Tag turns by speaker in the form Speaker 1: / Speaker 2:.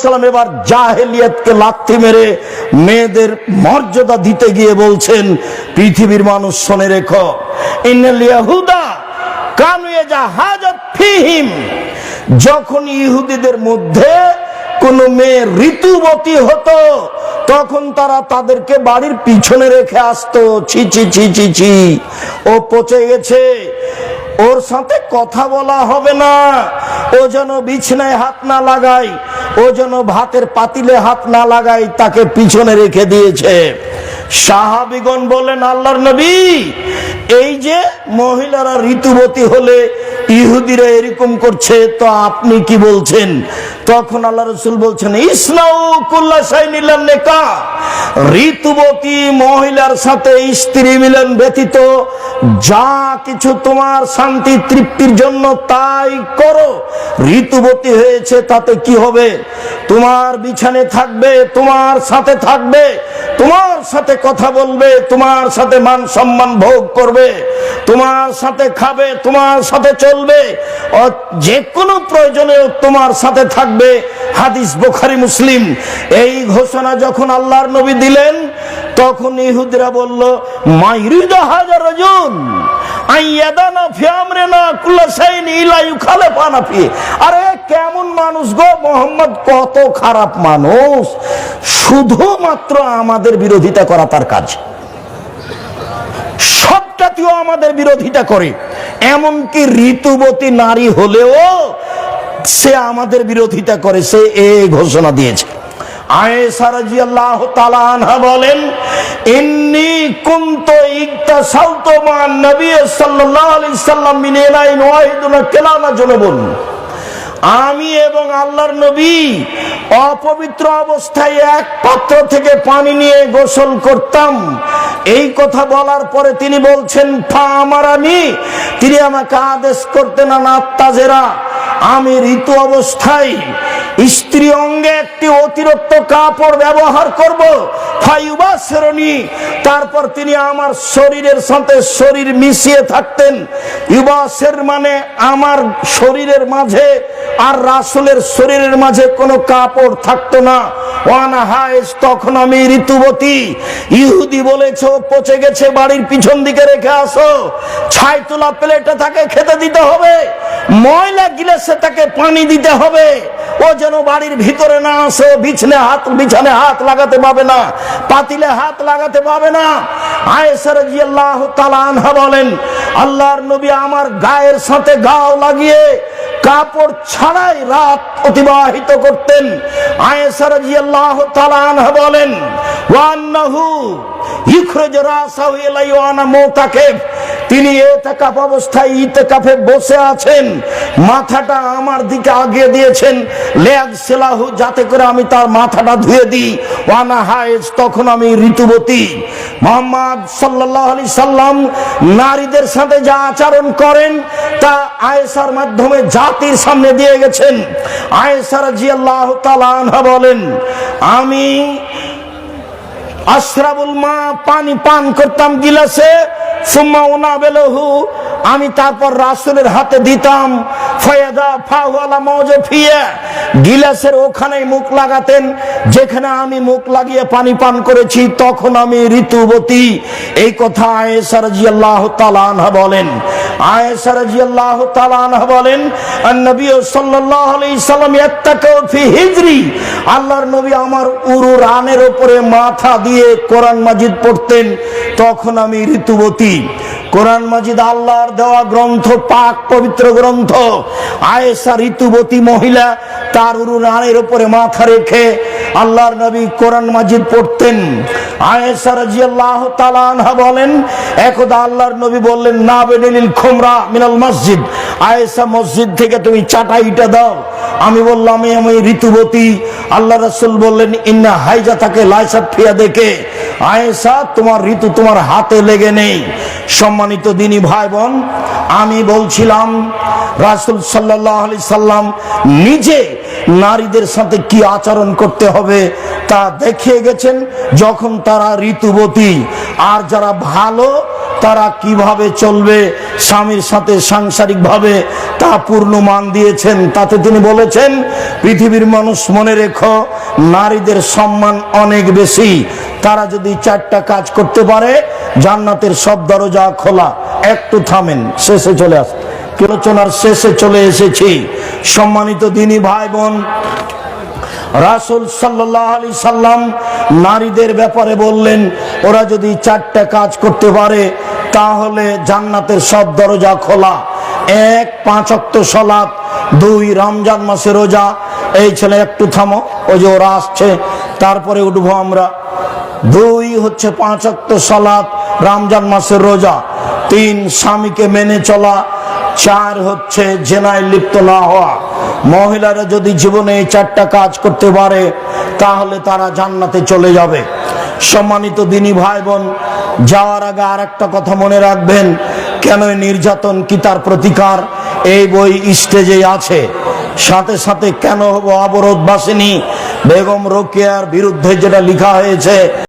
Speaker 1: সাল্লাম এবার জাহেলিয়াতকে লাথি মেরে মেয়েদের মর্যাদা দিতে গিয়ে বলছেন, পৃথিবীর মানুষ শোনে রেখো, ইন্নাল ইয়াহুদা কানু ইয়াজাহাজাত ফিহিম। যখন ইহুদিদের মধ্যে কোন মেয়ে ঋতুবতী হতো, তখন তারা তাদেরকে বাড়ির পিছনে রেখে আসতো, ছি ছি ছি ছি ছি, ও পচে গেছে, ওর সাথে কথা বলা হবে না, ও যেন বিছনায় হাত না লাগাই ও যেন ভাতের পাতিলে হাত না লাগাই তাকে পিছনে রেখে দিয়েছে। সাহাবিগণ বলেন আল্লাহর নবী, এই যে মহিলারা ঋতুবতী হলে ইহুদিরা এরকম করছে, তো আপনি কি বলছেন? তখন আল্লাহ রসুল বলছেন নেকা। ঋতুবতী মহিলার সাথে স্ত্রী মিলন ব্যতীত যা কিছু তোমার শান্তি তৃপ্তির জন্য তাই করো। ঋতুবতী হয়েছে, তাতে কি হবে? তোমার বিছানে থাকবে, তোমার সাথে থাকবে তোমার সাথে কথা বলবে, তোমার সাথে মান সম্মান ভোগ করবে, তোমার সাথে খাবে, তোমার সাথে চলবে। যে কোনো প্রয়োজনে তোমার সাথে থাকবে, হাদিস বোখারি, মুসলিম। এই ঘোষণা যখন আল্লাহর নবী দিলেন, তখন ইহুদিরা বলল, মাইরিদ হাজার জন আইয়াদানা ফিয়ামরেনা কুল্লাসাইন ইলা ইউখালেফানা ফি। আরে কেমন মানুষ গো? মোহাম্মদ কত খারাপ মানুষ। শুধুমাত্র আমাদের বিরোধিতা করা তার কাজ। সব জাতীয় আমাদের বিরোধিতা করে। এমনকি ঋতুবতী নারী হলেও সে আমাদের বিরোধিতা করে, সে এই ঘোষণা দিয়েছে। বলেন আমি এবং আল্লাহর নবী অপবিত্র অবস্থায় এক পাত্র থেকে পানি নিয়ে গোসল করতাম। এই কথা বলার পরে তিনি বলছেন, ফা আমার আমি তিনি আমাকে আদেশ করতেন না জেরা। আমি ঋতু অবস্থায় স্ত্রী অঙ্গে একটি অতিরিক্ত কাপড় ব্যবহার করব। ফাইবাসরণী তারপর তিনি আমার শরীরের সাথে শরীর মিশিয়ে থাকতেন। ইবাসের মানে আমার শরীরের মাঝে আর রাসুলের শরীরের মাঝে কোনো কাপড় থাকতো না। ওয়ানা হায়েস, তখন আমি ঋতুবতী। ইহুদি বলেছ, পচে গেছে, বাড়ির পিছন দিকে রেখে আসো। ছাই তোলা প্লেটে তাকে খেতে দিতে হবে। ময়লা গিলেসে তাকে পানি দিতে হবে। ও যেন বাড়ির ভিতরে না আসে, বিছনে হাত, বিছানে হাত লাগাতে পাবে না, পাতিলে হাত লাগাতে পাবে না। আয়েসার জিয়াল্লাহ তালানহা বলেন, আল্লাহর নবী আমার গায়ের সাথে গাও লাগিয়ে কাপড় ছাড়াই রাত অতিবাহিত করতেন। আয়েসার জিয়াল্লাহ তালানহা বলেন ওয়ান্নাহু ইখরজ রাসাহু ইলাইওয়ানা মুতাকিফ তিনি এতেকাফ অবস্থায় ইতেকাফে বসে আছেন। মাথাটা আমার দিকে আগিয়ে দিয়েছেন। লেগ সেলাহু, যাতে করে আমি তার মাথাটা ধুয়ে দিই। ওয়ানা হায়েজ, তখন আমি ঋতুবতী। মোহাম্মদ সাল্লাহ আলি সাল্লাম নারীদের সাথে যা আচরণ করেন, তা আয়েসার মাধ্যমে জাতির সামনে দিয়ে গেছেন। আয়েসার জিয়াল্লাহ তালানহা বলেন, আমি আশরাবুল মা পানি পান করতাম গিলাসে সুম্মা বেলহু আমি তারপর রাসুলের হাতে দিতাম, ফয়াদা ফাওয়ালা মৌজে ফিয়ে, গিলাসের ওখানেই মুখ লাগাতেন, যেখানে আমি মুখ লাগিয়ে পানি পান করেছি, তখন আমি ঋতুবতী। এই কথা আয়েশা রাদিয়াল্লাহু তাআলা আনহা বলেন আয়েশা রাদিয়াল্লাহু তাআলা আনহা বলেন নবী সাল্লাল্লাহু আলাইহি সাল্লাম ইয়াত্তাকাউ ফি হিজরি। আল্লাহর নবী আমার উরু রানের উপরে মাথা দিয়ে কোরআন মাজিদ পড়তেন, তখন আমি ঋতুবতী। কোরআন মাজিদ আল্লাহর দেওয়া গ্রন্থ, পাক পবিত্র গ্রন্থ। আয়েশা ঋতুবতী মহিলা তার উরু রানের উপরে মাথা রেখে আল্লাহর নবী কোরআন মাজিদ পড়তেন। আয়েশা রাদিয়াল্লাহু আনহা বলেন একদা আল্লাহর নবী বললেন, না মসজিদ। আয়েশা, মসজিদ থেকে তুমি দাও। আমি বললাম ঋতুবতী। আল্লাহ রাসূল বললেন, ইন্না হাইজা থাকে লাইসাত ফিয়া দেখে। আয়েশা, তোমার ঋতু তোমার হাতে লেগে নেই। সম্মানিত দিনী ভাই বোন আমি বলছিলাম, রাসুল সাল্লাহ আলি সাল্লাম নিজে নারীদের সাথে কি আচরণ করতে হবে তা দেখিয়ে গেছেন, যখন তারা ঋতুবতী। আর যারা ভালো, তারা কীভাবে চলবে, স্বামীর সাথে সাংসারিকভাবে তা পূর্ণ মান দিয়েছেন, তাতে তিনি বলেছেন, পৃথিবীর মানুষ মনে রেখো, নারীদের সম্মান অনেক বেশি। তারা যদি চারটা কাজ করতে পারে, জান্নাতের সব দরজা খোলা। একটু থামেন, শেষে চলে আস। আলোচনার শেষে চলে এসেছি। সম্মানিত দিনী ভাই বোন রাসুল সাল্লাহ আলি সাল্লাম নারীদের ব্যাপারে বললেন, ওরা যদি চারটা কাজ করতে পারে, তাহলে জান্নাতের সব দরজা খোলা। এক, পাঁচ অক্ত সলাৎ দুই, রমজান মাসে রোজা। এই ছেলে একটু থামো, ওই যে ওরা আসছে, তারপরে উঠবো আমরা। দুই হচ্ছে পাঁচ অক্ত সলাৎ রমজান মাসের রোজা। তিন, স্বামীকে মেনে চলা। চার হচ্ছে জেনায় লিপ্ত না হওয়া। মহিলারা যদি জীবনে এই চারটা কাজ করতে পারে, তাহলে তারা জান্নাতে চলে যাবে। সম্মানিত দিনী ভাই বোন যাওয়ার আগে আর একটা কথা মনে রাখবেন কেন নির্যাতন কি তার প্রতিকার? এই বই স্টেজে আছে। সাথে সাথে কেন হব অবরোধ বাসিনী বেগম রোকেয়ার বিরুদ্ধে যেটা লেখা হয়েছে